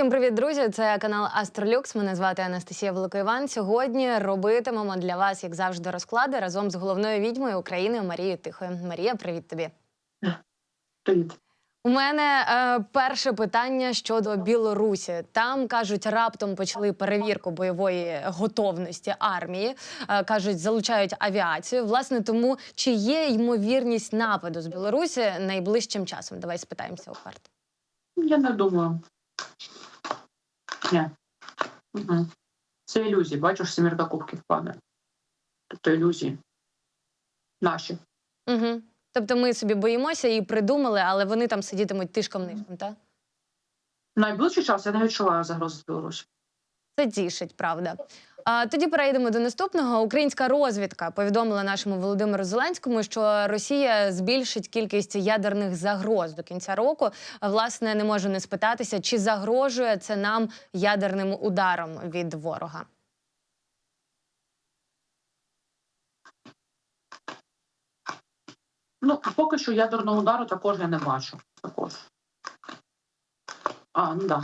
Всім привіт, друзі! Це канал Астролюкс. Мене звати Анастасія Великоїван. Сьогодні робитимемо для вас, як завжди, розклади разом з головною відьмою України Марією Тихою. Марія, привіт тобі. Привіт. У мене е, перше питання щодо Білорусі. Там кажуть, раптом почали перевірку бойової готовності армії. Е, кажуть, залучають авіацію. Власне, тому чи є ймовірність нападу з Білорусі найближчим часом? Давай спитаємося у карт. Я не думаю. Ні. Угу. Це ілюзії. Бачиш, семірка кубків падає. Тобто ілюзії. Наші. Угу. Тобто ми собі боїмося і придумали, але вони там сидітимуть тишком нишком, так? Найближчий час я не відчуваю загрози з Білорусі. Це тішить, правда. Тоді перейдемо до наступного. Українська розвідка повідомила нашому Володимиру Зеленському, що Росія збільшить кількість ядерних загроз до кінця року. Власне, не можу не спитатися, чи загрожує це нам ядерним ударом від ворога. Ну, поки що ядерного удару також я не бачу. Також. А, ну да.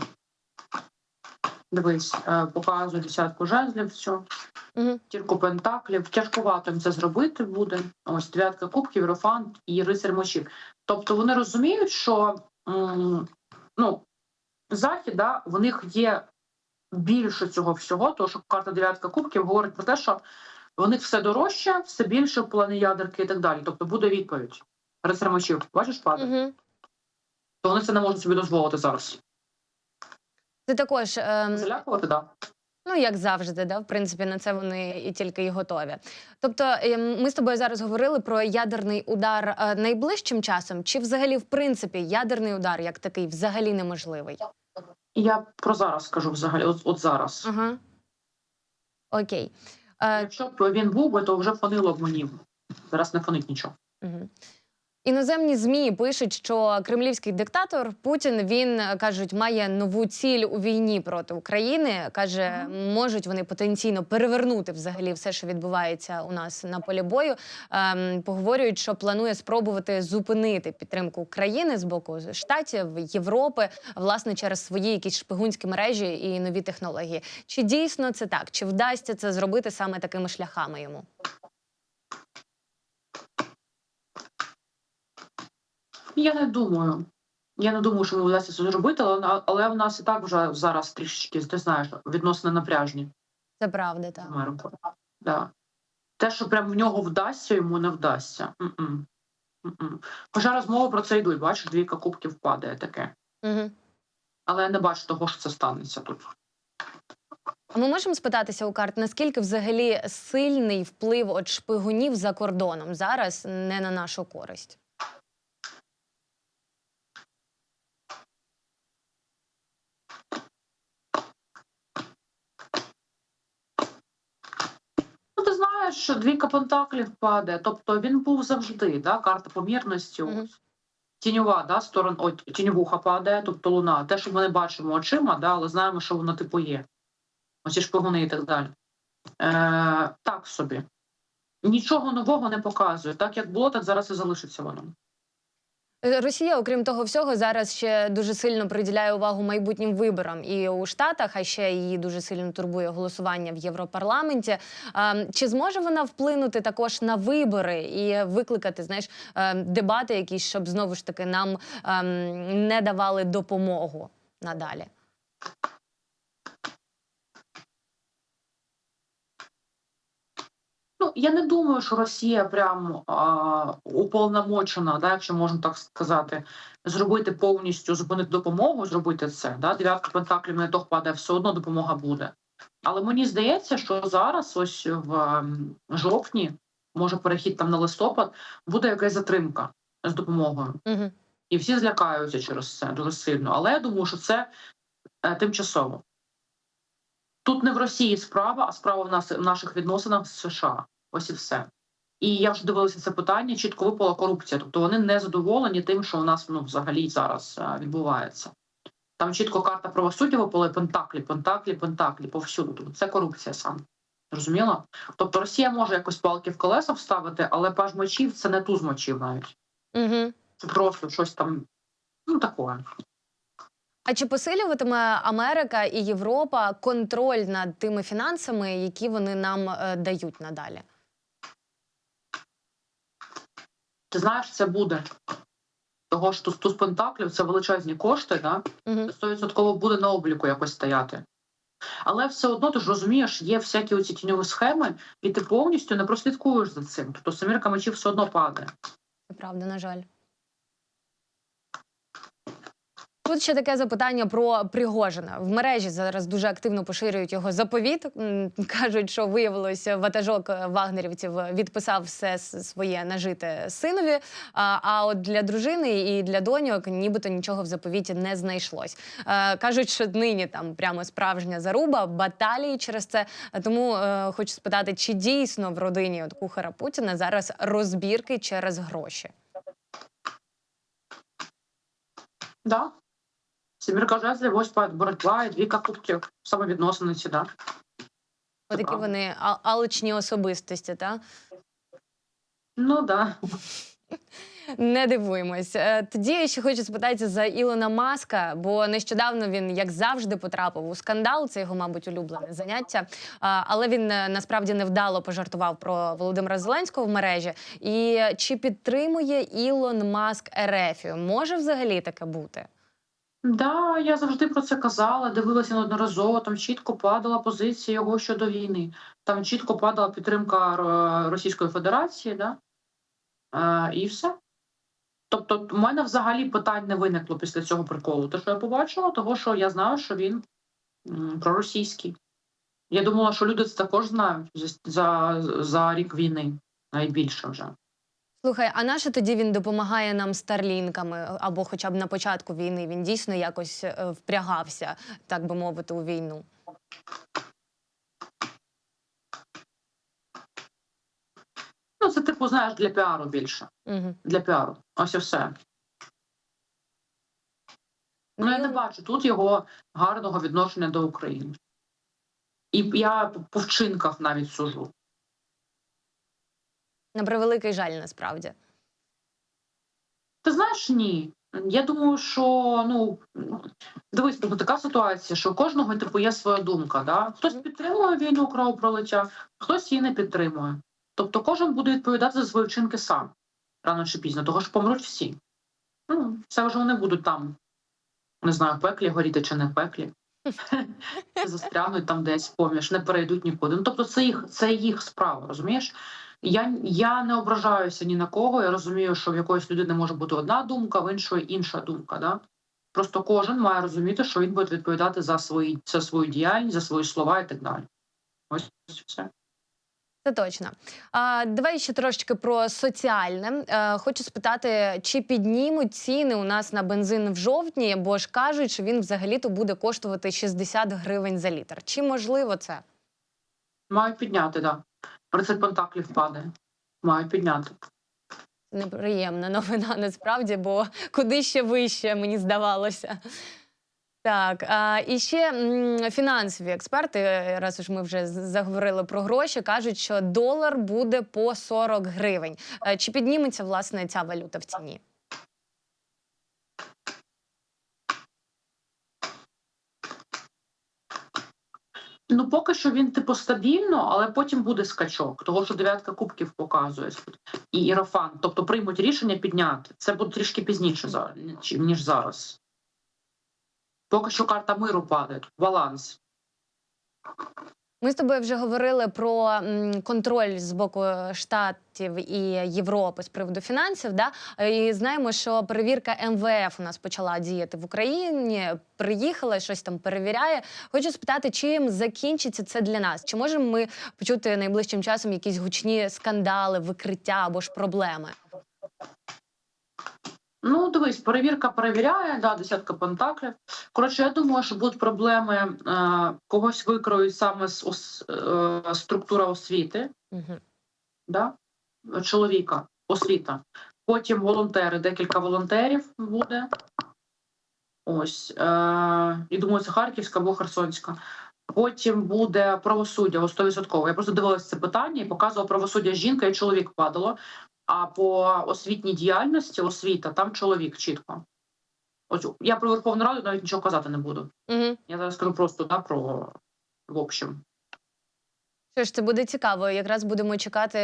Дивись, е, показую десятку жезлів, все. Угу. Тірку пентаклів. Тяжкувато їм це зробити буде. Ось дев'ятка кубків, Єрофант і рицар мечів. Тобто вони розуміють, що м, ну, захід, да, в них є більше цього всього, тому що карта дев'ятка кубків говорить про те, що в них все дорожче, все більше в плані ядерки і так далі. Тобто буде відповідь. Рицар мечів, бачиш, падає? Угу. То вони це не можуть собі дозволити зараз. Це також. ем, Залякувати. Да. Ну, як завжди, да, в принципі, на це вони і тільки й готові. Тобто, ем, ми з тобою зараз говорили про ядерний удар е, найближчим часом, чи взагалі, в принципі, ядерний удар як такий взагалі неможливий? Я про зараз скажу взагалі, от, от зараз. Ага. Окей. Е, Якщо б він був би, то вже фонило б мені. Зараз не фонить нічого. Угу. Іноземні змі пишуть, що кремлівський диктатор Путін він е, кажуть, має нову ціль у війні проти України. каже, можуть вони потенційно перевернути взагалі все, що відбувається у нас на полі бою. Ем, поговорюють, що планує спробувати зупинити підтримку України з боку штатів Європи, власне, через свої якісь шпигунські мережі і нові технології. Чи дійсно це так? Чи вдасться це зробити саме такими шляхами йому? Я не думаю. Я не думаю, що ми вдасться це зробити, але, але в нас і так вже зараз трішечки, ти знаєш, відносно напряжні Це правда, так. Америкою. Да. Те, що прям в нього вдасться, йому не вдасться. М-м. М-м. Хоча розмови про це йдуть, бачиш, двійка кубків падає таке. Угу. Але я не бачу того, що це станеться тут. А ми можемо спитатися у карт, наскільки взагалі сильний вплив от шпигунів за кордоном зараз не на нашу користь? Що двійка пентаклів падає, тобто він був завжди, да, карта помірності. Mm -hmm. Тіньова, да, сторона, ой, тіньовуха падає, тобто луна. Те, що ми не бачимо очима, да, але знаємо, що воно типу є. Оці шпигуни і так далі. Е, так собі. Нічого нового не показує. Так як було, так зараз і залишиться воно. Е, Росія, окрім того всього, зараз ще дуже сильно приділяє увагу майбутнім виборам і у Штатах, а ще її дуже сильно турбує голосування в Європарламенті. Чи зможе вона вплинути також на вибори і викликати знаєш, ем, дебати, якісь, щоб знову ж таки нам ем, не давали допомогу надалі? Ну, я не думаю, що Росія прям а, уповномочена, да, якщо можна так сказати, зробити повністю зупинити допомогу, зробити це. Да? Дев'ятка пентаклів не то падає, все одно допомога буде. Але мені здається, що зараз, ось в жовтні, може перехід там на листопад, буде якась затримка з допомогою. Угу. І всі злякаються через це дуже сильно. Але я думаю, що це е, тимчасово. Тут не в Росії справа, а справа в нас в наших відносинах з США. Ось і все. І я вже дивилася це питання, чітко випала корупція. Тобто вони не задоволені тим, що у нас ну, взагалі зараз е, відбувається. Там чітко карта правосуддя випала пентаклі, пентаклі, пентаклі повсюду. Тобто це корупція сам. Зрозуміло? Тобто Росія може якось палки в колеса вставити, але паж мечів це не туз мечів навіть. Угу. Це просто щось там, ну таке. А чи посилюватиме Америка і Європа контроль над тими фінансами, які вони нам е, дають надалі? Ти знаєш, це буде. Того ж туз пентаклів це величезні кошти, да? стовідсотково 100% буде на обліку якось стояти. Але все одно ти ж розумієш, є всякі оці тіньові схеми, і ти повністю не прослідкуєш за цим. Тобто самірка мечів все одно падає. Це правда, на жаль. Тут ще таке запитання про Пригожина. В мережі зараз дуже активно поширюють його заповіт. Кажуть, що виявилося, ватажок вагнерівців відписав все своє нажите синові. А, а от для дружини і для доньок нібито нічого в заповіті не знайшлось. Е, Кажуть, що нині там прямо справжня заруба, баталії через це. Тому е, хочу спитати, чи дійсно в родині от кухара Путіна зараз розбірки через гроші? Да. Жезлів, ось боротьба і двійка кубків, самовідносини ці, да. Отакі правда. вони алчні особистості, та Ну да. не дивуємось. Е, Тоді я ще хочу спитатися за Ілона Маска, бо нещодавно він, як завжди, потрапив у скандал. Це його, мабуть, улюблене заняття. Але він е, насправді невдало пожартував про Володимира Зеленського в мережі. І чи підтримує Ілон Маск Ерефію? Може взагалі таке бути? Да, я завжди про це казала, дивилася неодноразово. Там чітко падала позиція його щодо війни. Там чітко падала підтримка е, Російської Федерації, да? Е, і все. Тобто, в мене взагалі питань не виникло після цього приколу. Те, що я побачила, того що я знаю, що він проросійський. Я думала, що люди це також знають за, за, за рік війни найбільше вже. Слухай, а наше тоді він допомагає нам старлінками, або хоча б на початку війни він дійсно якось е, впрягався, так би мовити, у війну. Ну, це типу, знаєш, для піару більше. Угу. Для піару. Ось і все. Ну, я не бачу тут його гарного відношення до України. І я по вчинках навіть сужу. На превеликий жаль, насправді. Ти знаєш, ні. Я думаю, що ну дивись, тобто така ситуація, що у кожного типу є своя думка. Да? Хтось підтримує війну кровопролиття, хтось її не підтримує. Тобто кожен буде відповідати за свої вчинки сам рано чи пізно, того ж помруть всі. Ну, це вже вони будуть там, не знаю, в пеклі горіти чи не в пеклі. Застрягнуть там десь поміж, не перейдуть нікуди. Ну тобто, це їх це їх справа, розумієш? Я, я не ображаюся ні на кого. Я розумію, що в якоїсь людини може бути одна думка, в іншої інша думка. Да? Просто кожен має розуміти, що він буде відповідати за свої за свою діяльність, за свої слова і так далі. Ось все. Це точно. А, давай ще трошечки про соціальне. Е, хочу спитати, чи піднімуть ціни у нас на бензин в жовтні, бо ж кажуть, що він взагалі-то буде коштувати 60 гривень за літр. Чи можливо це? Мають підняти, так. Да. Рицарь Пентаклів падає. Мають підняти. Неприємна новина насправді, бо куди ще вище, мені здавалося. Так, а, і ще фінансові експерти, раз уж ми вже заговорили про гроші, кажуть, що долар буде по 40 гривень. Е, Чи підніметься власне ця валюта в ціні? Ну, поки що він типу стабільно, але потім буде скачок, того що дев'ятка кубків показує і ірафан. Тобто приймуть рішення підняти. Це буде трішки пізніше ніж- зараз. Поки що карта миру падає, баланс. Ми з тобою вже говорили про контроль з боку штатів і Європи з приводу фінансів. Да? І знаємо, що перевірка МВФ у нас почала діяти в Україні. Приїхала, щось там перевіряє. Хочу спитати, чим закінчиться це для нас? Чи можемо ми почути найближчим часом якісь гучні скандали, викриття або ж проблеми? Ну, дивись, перевірка перевіряє, да, десятка пентаклів. Коротше, я думаю, що будуть проблеми, е, когось викроють саме з ос, е, структура освіти, Угу. да? чоловіка, освіта. Потім волонтери, декілька волонтерів буде. Ось. Е, і думаю, це Харківська або Херсонська. Потім буде правосуддя о 100%. Я просто дивилася це питання і показувала правосуддя жінка і чоловік падало. А по освітній діяльності освіта там чоловік чітко. Ось я про Верховну Раду навіть нічого казати не буду. Угу. Я зараз скажу просто да, про в общем. Що ж, це буде цікаво. Якраз будемо чекати,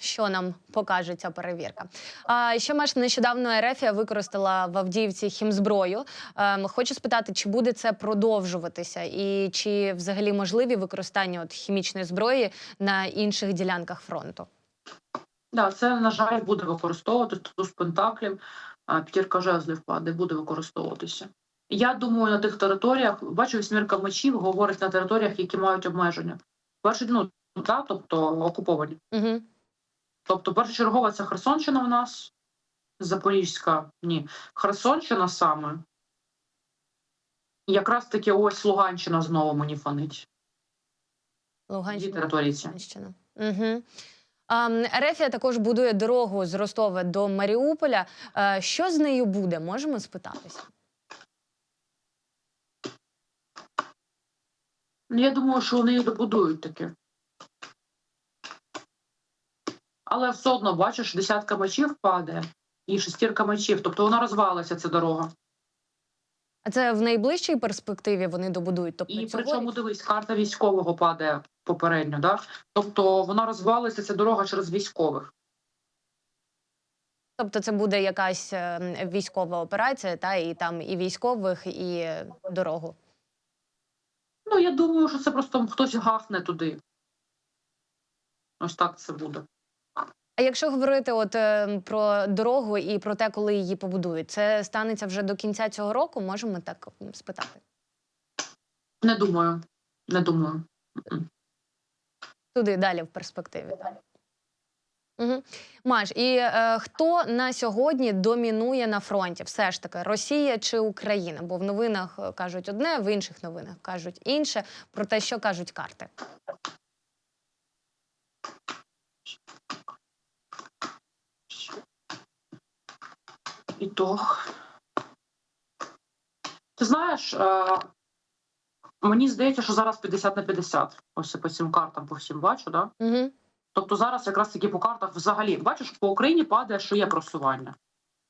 що нам покаже ця перевірка. А ще маш нещодавно Ерефія використала в Авдіївці хімзброю. Ем, хочу спитати, чи буде це продовжуватися, і чи взагалі можливі використання от хімічної зброї на інших ділянках фронту? Да, це, на жаль, буде використовуватися туз пентаклів, п'ятірка жезлів паде, буде використовуватися. Я думаю, на тих територіях, бачу, вісьмірка мечів говорить на територіях, які мають обмеження. Перші, ну, да, тобто окуповані. Угу. Тобто першочергова це Херсонщина в нас, Запорізька, ні. Херсонщина саме. Якраз таки ось Луганщина знову мені фонить. Луганщина. Луганщина. Угу. Ерефія також будує дорогу з Ростова до Маріуполя. Що з нею буде? Можемо спитатися? Ну, я думаю, що вони її добудують таки. Але все одно, бачиш, десятка мечів падає і шестірка мечів. Тобто вона розвалиться, ця дорога. А це в найближчій перспективі вони добудують. Тобто І цьогоріч? причому дивись, карта військового падає попередньо, да? Тобто вона розвалиться, ця дорога через військових. Тобто це буде якась е, військова операція, та і там і військових, і дорогу. Ну, я думаю, що це просто хтось гахне туди. Ось так це буде. А якщо говорити от е, про дорогу і про те, коли її побудують, це станеться вже до кінця цього року? Можемо так спитати. Не думаю. Не думаю. Туди далі в перспективі. Угу. Маш, і е, хто на сьогодні домінує на фронті? Все ж таки, Росія чи Україна? Бо в новинах е, кажуть одне, в інших новинах кажуть інше. Про те, що кажуть карти. Ітог. Ти знаєш, е, мені здається, що зараз 50 на 50. Ось по цим картам по всім бачу, да? Угу. Тобто зараз якраз таки по картах взагалі, бачиш, по Україні падає, що є просування.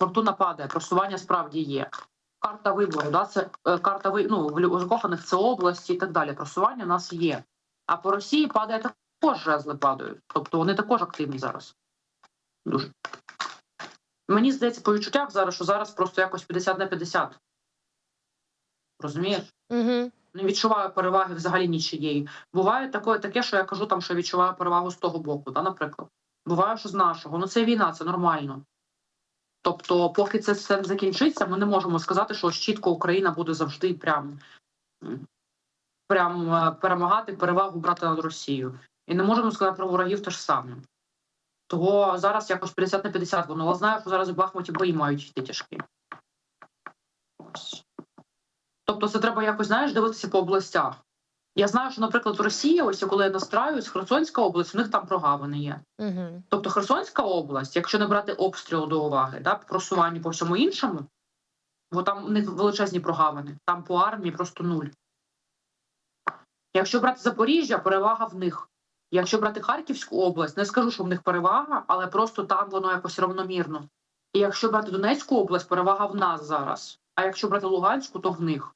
Фортуна падає, просування справді є. Карта вибору, да, це е, карта ви, ну, в закоханих це області і так далі. Просування у нас є. А по Росії падає також жезли падають. Тобто вони також активні зараз. Дуже. Мені здається, по відчуттях зараз, що зараз просто якось 50 на 50. Розумієш? Угу. Не відчуваю переваги взагалі нічиєї. Буває таке, таке, що я кажу, там, що відчуваю перевагу з того боку, да, наприклад. Буває, що з нашого. Ну це війна, це нормально. Тобто, поки це все закінчиться, ми не можемо сказати, що чітко Україна буде завжди прям, прям е, перемагати, перевагу брати над Росією. І не можемо сказати про ворогів те ж саме. Того зараз якось 50 на 50 воно. Але знаю, що зараз в Бахмуті бої мають йти тяжкі. Ось. Тобто це треба якось, знаєш, дивитися по областях. Я знаю, що, наприклад, в Росії, ось коли я настраюсь, Херсонська область, у них там прогавини є. Угу. Тобто Херсонська область, якщо не брати обстріл до уваги, да, просування по всьому іншому, бо там у них величезні прогавини, там по армії просто нуль. Якщо брати Запоріжжя, перевага в них. Якщо брати Харківську область, не скажу, що в них перевага, але просто там воно якось равномірно. І якщо брати Донецьку область, перевага в нас зараз. А якщо брати Луганську, то в них.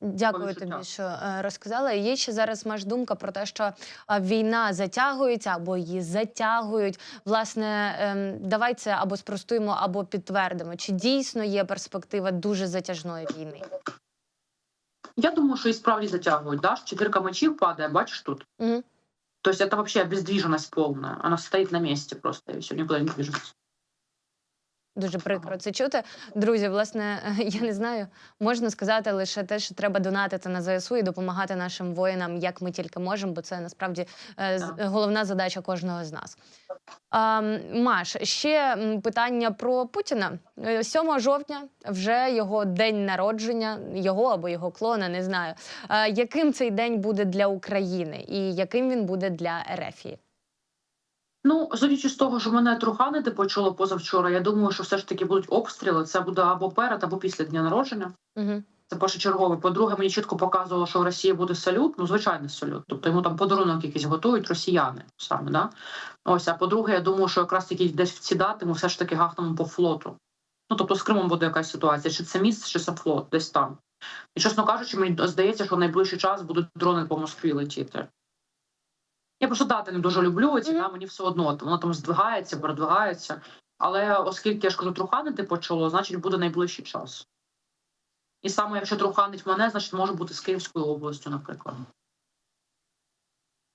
Дякую тобі, що е, розказала. Є ще зараз маш думка про те, що е, війна затягується або її затягують. Власне, ем, давай це або спростуємо, або підтвердимо. Чи дійсно є перспектива дуже затяжної війни? Я думаю, що і справді затягують. Да? Четвірка мечів падає, бачиш тут. Угу. То есть это вообще обездвиженность полная. Она стоит на месте просто, и все, никуда не движется. Дуже прикро це чути. Друзі, власне, я не знаю, можна сказати лише те, що треба донатити на ЗСУ і допомагати нашим воїнам, як ми тільки можемо, бо це насправді е, головна задача кожного з нас. Маш, ще питання про Путіна. Е, 7 жовтня вже його день народження, його або його клона, не знаю. Е, Яким цей день буде для України і яким він буде для Ерефії? Ну, судячи з того, що мене труханити почало позавчора, я думаю, що все ж таки будуть обстріли. Це буде або перед, або після дня народження. Угу. Це першочергове. По-друге, мені чітко показувало, що в Росії буде салют, ну звичайний салют. Тобто йому там подарунок якийсь готують росіяни саме. Да? Ось, а по-друге, я думаю, що якраз таки десь в ці дати ми все ж таки гахнемо по флоту. Ну тобто з Кримом буде якась ситуація, чи це міст, чи це флот, десь там. І чесно кажучи, мені здається, що в найближчий час будуть дрони по Москві летіти. Я просто дати не дуже люблю ці, Мгм. да, мені все одно воно там здвигається, продвигається. Але оскільки я ж кажу, труханити почало, значить буде найближчий час. І саме якщо труханить мене, значить може бути з Київською областю, наприклад.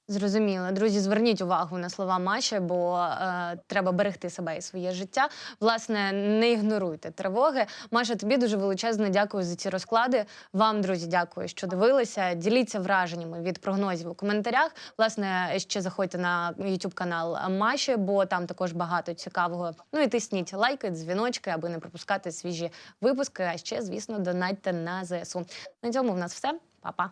Зрозуміло. Друзі, зверніть увагу на слова Маші, бо е, треба берегти себе і своє життя. Власне, не ігноруйте тривоги. Маша, тобі дуже величезно дякую за ці розклади. Вам, друзі, дякую, що дивилися. Діліться враженнями від прогнозів у коментарях. Власне, ще заходьте на YouTube канал Маші, бо там також багато цікавого. Ну і тисніть лайки, дзвіночки, аби не пропускати свіжі випуски. А ще, звісно, донатьте на ЗСУ. На цьому в нас все. Па-па.